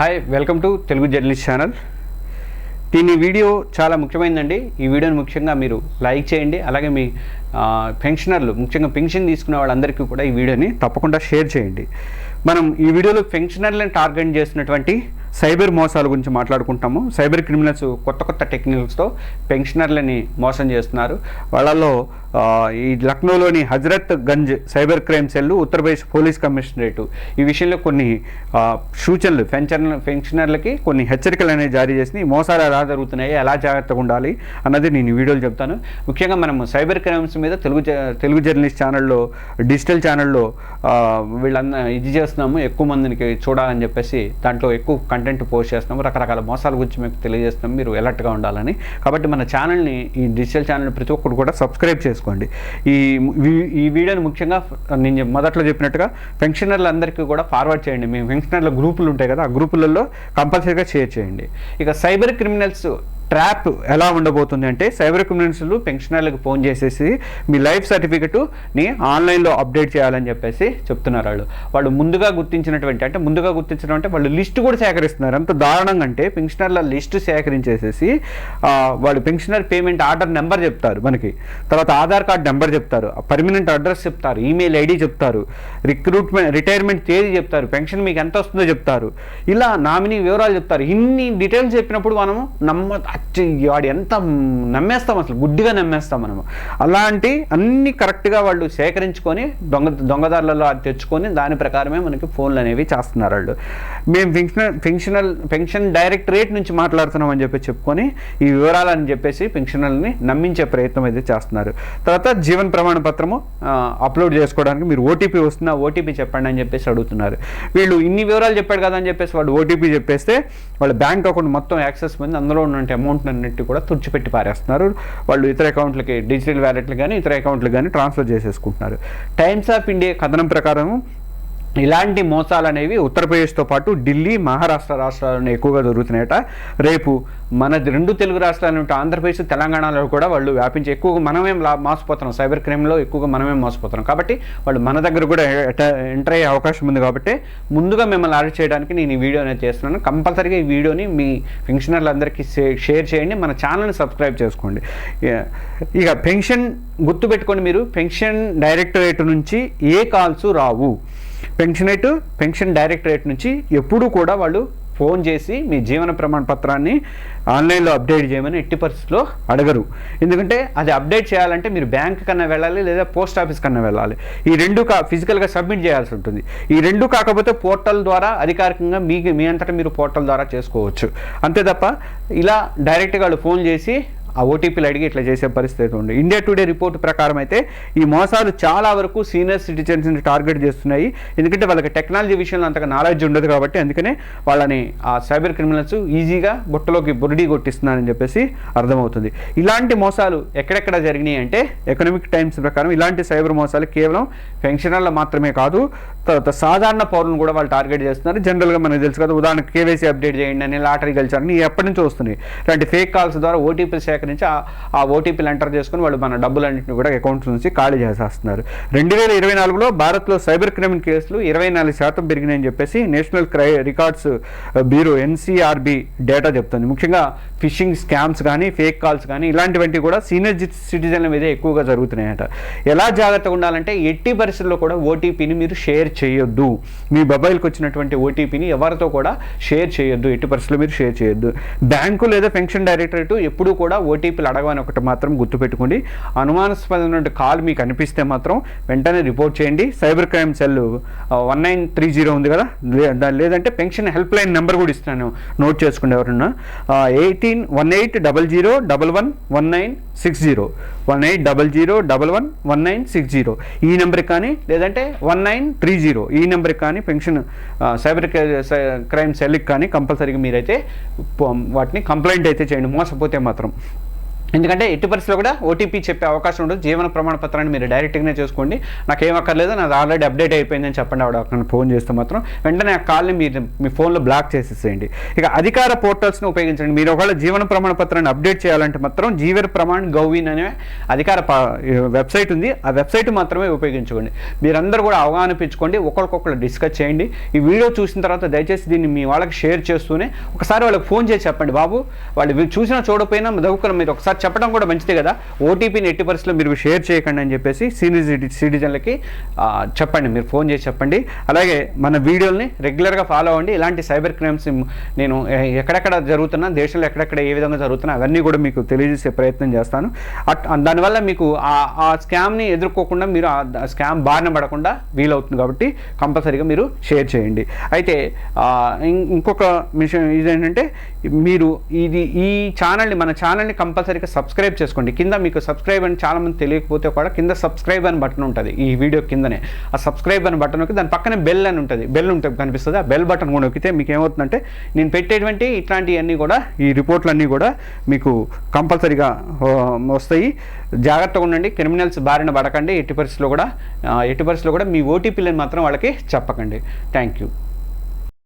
Hi welcome to Telugu journalist channel దీని video చాలా ముఖ్యమైనదండి ఈ వీడియోని ముఖ్యంగా మీరు లైక్ చేయండి. అలాగే మీ పెన్షనర్లు ముఖ్యంగా పెన్షన్ తీసుకునే వాళ్ళందరికీ కూడా ఈ వీడియోని తప్పకుండా షేర్ చేయండి. మనం ఈ వీడియోలో పెన్షనర్లను టార్గెట్ చేసినటువంటి సైబర్ మోసాల గురించి మాట్లాడుకుంటాము. సైబర్ క్రిమినల్స్ కొత్త కొత్త టెక్నిక్స్తో పెన్షనర్లని మోసం చేస్తున్నారు. వాళ్ళలో ఈ లక్నోలోని Hazratganj cyber crime cell Uttar Pradesh police commissionerate. ఈ విషయంలో కొన్ని సూచనలు పెన్షన్ పెన్షనర్లకి కొన్ని హెచ్చరికలు అనేవి జారీ చేసినాయి. మోసాలు ఎలా జరుగుతున్నాయి ఎలా జాగ్రత్తగా ఉండాలి అన్నది నేను వీడియోలు చెప్తాను. ముఖ్యంగా మనం సైబర్ క్రైమ్స్ మీద తెలుగు తెలుగు జర్నలిస్ట్ ఛానల్లో డిజిటల్ ఛానల్లో వీళ్ళందరూ ఇది చేస్తున్నాము ఎక్కువ మందికి చూడాలని చెప్పేసి దాంట్లో ఎక్కువ కంటెంట్ పోస్ట్ చేస్తున్నాము. రకరకాల మోసాల గురించి మీకు తెలియజేస్తున్నాము. మీరు అలర్ట్గా ఉండాలని. కాబట్టి మన ఛానల్ని ఈ డిజిటల్ ఛానల్ ప్రతి ఒక్కరు కూడా సబ్స్క్రైబ్ చేసుకోండి ఈ ఈ వీడియోని ముఖ్యంగా నేను మొదట్లో చెప్పినట్టుగా పెన్షనర్లందరికీ కూడా ఫార్వర్డ్ చేయండి. మీ పెన్షనర్ల గ్రూపులు ఉంటాయి కదా ఆ గ్రూపులలో కంపల్సరీగా షేర్ చేయండి. ఇక సైబర్ క్రిమినల్స్ ట్రాప్ ఎలా ఉండబోతుంది అంటే సైబర్ క్రిమినల్స్లు పెన్షనర్లకు ఫోన్ చేసేసి మీ లైఫ్ సర్టిఫికెట్ని ఆన్లైన్లో అప్డేట్ చేయాలని చెప్పేసి చెప్తున్నారు వాళ్ళు. వాళ్ళు ముందుగా గుర్తించినటువంటి అంటే ముందుగా గుర్తించడం అంటే వాళ్ళు లిస్ట్ కూడా సేకరిస్తున్నారు. అంత దారుణంగా అంటే పెన్షనర్ల లిస్ట్ సేకరించేసేసి వాళ్ళు పెన్షనర్ పేమెంట్ ఆర్డర్ నెంబర్ చెప్తారు మనకి. తర్వాత ఆధార్ కార్డ్ నెంబర్ చెప్తారు. పర్మనెంట్ అడ్రస్ చెప్తారు. ఈమెయిల్ ఐడి చెప్తారు. రిక్రూట్మెంట్ రిటైర్మెంట్ తేదీ చెప్తారు. పెన్షన్ మీకు ఎంత వస్తుందో చెప్తారు. ఇలా నామినీ వివరాలు చెప్తారు. ఇన్ని డీటెయిల్స్ చెప్పినప్పుడు మనము నమ్మ అచ్చి వాడు ఎంత నమ్మేస్తాం అసలు? గుడ్డిగా నమ్మేస్తాం మనము. అలాంటి అన్ని కరెక్ట్గా వాళ్ళు సేకరించుకొని దొంగ దొంగదారులలో అది తెచ్చుకొని దాని ప్రకారమే మనకి ఫోన్లు అనేవి చేస్తున్నారు వాళ్ళు. మేము ఫింక్షనల్ ఫింక్షనల్ పెన్షన్ డైరెక్టరేట్ నుంచి మాట్లాడుతున్నాం అని చెప్పి చెప్పుకొని ఈ వివరాలని చెప్పేసి పెన్షనల్ని నమ్మించే ప్రయత్నం అయితే చేస్తున్నారు. తర్వాత జీవన్ ప్రమాణ పత్రము అప్లోడ్ చేసుకోవడానికి మీరు ఓటీపీ వస్తుందా ఓటీపీ చెప్పండి అని చెప్పేసి అడుగుతున్నారు. వీళ్ళు ఇన్ని వివరాలు చెప్పాడు కదా అని చెప్పేసి వాళ్ళు ఓటీపీ చెప్పేస్తే వాళ్ళ బ్యాంక్ అకౌంట్ మొత్తం యాక్సెస్ పొంది అందులో ఉన్న అమౌంట్ అన్నిటి కూడా తుడిచిపెట్టి పారేస్తున్నారు. వాళ్ళు ఇతర అకౌంట్లకి డిజిటల్ వ్యాలెట్లు కానీ ఇతర అకౌంట్లు కానీ ట్రాన్స్ఫర్ చేసేసుకుంటున్నారు. టైమ్స్ ఆఫ్ ఇండియా కథనం ప్రకారం ఇలాంటి మోసాలు అనేవి ఉత్తరప్రదేశ్తో పాటు ఢిల్లీ మహారాష్ట్ర రాష్ట్రాలను ఎక్కువగా జరుగుతున్నాయట. రేపు మన రెండు తెలుగు రాష్ట్రాల నుండి ఆంధ్రప్రదేశ్ తెలంగాణలో కూడా వాళ్ళు వ్యాపించి ఎక్కువగా మనమే లా- మోసపోతున్నాం. సైబర్ క్రైమ్లో ఎక్కువగా మనమే మోసపోతున్నాం. కాబట్టి వాళ్ళు మన దగ్గర కూడా ఎంటర్ అయ్యే అవకాశం ఉంది కాబట్టి ముందుగా మిమ్మల్ని అరెస్ట్ చేయడానికి నేను ఈ వీడియో అనేది చేస్తున్నాను. కంపల్సరీగా ఈ వీడియోని మీ పెన్షనర్లందరికీ షేర్ చేయండి. మన ఛానల్ని సబ్స్క్రైబ్ చేసుకోండి. ఇక- ఇక పెన్షన్ గుర్తుపెట్టుకోండి మీరు. పెన్షన్ డైరెక్టరేట్ నుంచి ఏ కాల్స్ రావు? పెన్షనేట్ పెన్షన్ డైరెక్టరేట్ నుంచి ఎప్పుడూ కూడా వాళ్ళు ఫోన్ చేసి మీ జీవన ప్రమాణ పత్రాన్ని ఆన్లైన్లో అప్డేట్ చేయమని ఎట్టి పరిస్థితుల్లో అడగరు. ఎందుకంటే అది అప్డేట్ చేయాలంటే మీరు బ్యాంక్ కన్నా వెళ్ళాలి లేదా పోస్ట్ ఆఫీస్ కన్నా వెళ్ళాలి. ఈ రెండు కా ఫిజికల్గా సబ్మిట్ చేయాల్సి ఉంటుంది. ఈ రెండు కాకపోతే పోర్టల్ ద్వారా అధికారికంగా మీకు మీ అంతటా మీరు పోర్టల్ ద్వారా చేసుకోవచ్చు. అంతే తప్ప ఇలా డైరెక్ట్గా వాళ్ళు ఫోన్ చేసి ఆ ఓటీపీలు అడిగి ఇట్లా చేసే పరిస్థితి ఉంది. ఇండియా టుడే రిపోర్ట్ ప్రకారం అయితే ఈ మోసాలు చాలా వరకు సీనియర్ సిటిజన్స్ని టార్గెట్ చేస్తున్నాయి. ఎందుకంటే వాళ్ళకి టెక్నాలజీ విషయంలో అంతగా నాలెడ్జ్ ఉండదు కాబట్టి అందుకనే వాళ్ళని ఆ సైబర్ క్రిమినల్స్ ఈజీగా బుట్టలోకి బురిడి కొట్టిస్తున్నారని చెప్పేసి అర్థమవుతుంది. ఇలాంటి మోసాలు ఎక్కడెక్కడ జరిగినాయి అంటే ఎకనామిక్ టైమ్స్ ప్రకారం ఇలాంటి సైబర్ మోసాలు కేవలం పెన్షనర్లు మాత్రమే కాదు తర్వాత సాధారణ పౌరులను కూడా వాళ్ళు టార్గెట్ చేస్తున్నారు. జనరల్గా మనకు తెలుసు కదా ఉదాహరణకు కేవైసీ అప్డేట్ చేయండి అని లాటరీ గెలిచారని ఎప్పటి నుంచి వస్తున్నాయి. ఇలాంటి ఫేక్ కాల్స్ ద్వారా ఓటీపీ దగ్గర నుంచి ఆ ఓటీపీలు ఎంటర్ చేసుకుని వాళ్ళు మన డబ్బులన్నింటిని కూడా అకౌంట్స్ నుంచి ఖాళీ చేసేస్తున్నారు. రెండు వేల ఇరవై నాలుగులో భారత్లో సైబర్ క్రైమ్ కేసులు ఇరవై నాలుగు శాతం పెరిగినాయని చెప్పేసి national crime records bureau NCRB data చెప్తుంది. ముఖ్యంగా ఫిషింగ్ స్కామ్స్ కానీ ఫేక్ కాల్స్ కానీ ఇలాంటివంటివి కూడా సీనియర్ సిటిజన్ల మీద ఎక్కువగా జరుగుతున్నాయట. ఎలా జాగ్రత్తగా ఉండాలంటే ఎట్టి పరిస్థితుల్లో కూడా ఓటీపీని మీరు షేర్ చేయొద్దు. మీ మొబైల్కి వచ్చినటువంటి ఓటీపీని ఎవరితో కూడా షేర్ చేయొద్దు. ఎట్టి పరిస్థితుల్లో మీరు షేర్ చేయొద్దు. బ్యాంకు లేదా పెన్షన్ డైరెక్టరేట్ ఎప్పుడూ కూడా ఓటీపీలు అడగని ఒకటి మాత్రం గుర్తుపెట్టుకోండి. అనుమానాస్పదమైన కాల్ మీకు అనిపిస్తే మాత్రం వెంటనే రిపోర్ట్ చేయండి. Cyber crime cell one nine three zero ఉంది కదా? లే- లేదంటే పెన్షన్ హెల్ప్ లైన్ నెంబర్ కూడా ఇస్తున్నాను. నోట్ చేసుకోండి ఎవరన్నా eighteen one eight double zero double one one nine six zero. One eight double zero double one one nine six zero. ఈ నెంబర్కి కానీ లేదంటే వన్ నైన్ త్రీ జీరో. ఈ నెంబర్కి కానీ పెన్షన్ సైబర్ క్రైమ్ సెల్కి కానీ కంపల్సరీగా మీరైతే వాటిని కంప్లైంట్ అయితే చేయండి. మోసపోతే మాత్రం. ఎందుకంటే ఎట్టి పరిస్థితిలో కూడా ఓటీపీ చెప్పే అవకాశం ఉండదు. జీవన ప్రమాణ పత్రాన్ని మీరు డైరెక్ట్గానే చేసుకోండి. నాకు అక్కర్లేదు నాది ఆల్రెడీ అప్డేట్ అయిపోయిందని చెప్పండి ఆవిడ అక్కడ ఫోన్ చేస్తే మాత్రం. వెంటనే ఆ కాల్ని మీరు మీ ఫోన్లో బ్లాక్ చేసేసేయండి. ఇక అధికార పోర్టల్స్ని ఉపయోగించండి. మీరు ఒకవేళ జీవన ప్రమాణ పత్రాన్ని అప్డేట్ చేయాలంటే మాత్రం జీవన ప్రమాణ్ గౌవిన్ అనే అధికార వెబ్సైట్ ఉంది. ఆ వెబ్సైట్ మాత్రమే ఉపయోగించుకోండి. మీరందరూ కూడా అవగాహన పెంచుకోండి. ఒకరికొకరు డిస్కస్ చేయండి. ఈ వీడియో చూసిన తర్వాత దయచేసి దీన్ని మీ వాళ్ళకి షేర్ చేస్తూనే ఒకసారి వాళ్ళకి ఫోన్ చేసి చెప్పండి. బాబు వాళ్ళు చూసినా చూడకపోయినా దగ్గర మీరు ఒకసారి చెప్పడం కూడా మంచిదే కదా. ఓటీపీని ఎట్టి పరిస్థితుల్లో మీరు షేర్ చేయకండి అని చెప్పేసి సీనియర్ సిటిజన్లకి చెప్పండి. మీరు ఫోన్ చేసి చెప్పండి. అలాగే మన వీడియోల్ని రెగ్యులర్గా ఫాలో అవ్వండి. ఇలాంటి సైబర్ క్రైమ్స్ నేను ఎక్కడెక్కడ జరుగుతున్నా దేశంలో ఎక్కడెక్కడ ఏ విధంగా జరుగుతున్నా అవన్నీ కూడా మీకు తెలియజేసే ప్రయత్నం చేస్తాను. అట్ దానివల్ల మీకు ఆ ఆ స్కామ్ని ఎదుర్కోకుండా మీరు ఆ స్కామ్ బారిన పడకుండా వీలవుతుంది కాబట్టి కంపల్సరీగా మీరు షేర్ చేయండి. అయితే ఇంకొక విషయం ఇదేంటంటే మీరు ఇది ఈ ఛానల్ని మన ఛానల్ని కంపల్సరీగా సబ్స్క్రైబ్ చేసుకోండి. కింద మీకు సబ్స్క్రైబ్ అని చాలామంది తెలియకపోతే కూడా కింద సబ్స్క్రైబ్ అని బటన్ ఉంటుంది. ఈ వీడియో కిందనే. ఆ సబ్స్క్రైబ్ అని బటన్ నొక్కి దాని పక్కనే బెల్ అని ఉంటుంది. బెల్ ఉంటుంది కనిపిస్తుంది. ఆ బెల్ బటన్ కూడా నొక్కితే మీకు ఏమవుతుందంటే నేను పెట్టేటువంటి ఇట్లాంటివన్నీ కూడా ఈ రిపోర్ట్లన్నీ కూడా మీకు కంపల్సరీగా వస్తాయి. జాగ్రత్తగా ఉండండి. క్రిమినల్స్ బారిన పడకండి. ఎట్టి పరిస్థితుల్లో కూడా ఎట్టి పరిస్థితుల్లో కూడా మీ ఓటీపీలను మాత్రం వాళ్ళకి చెప్పకండి. Thank you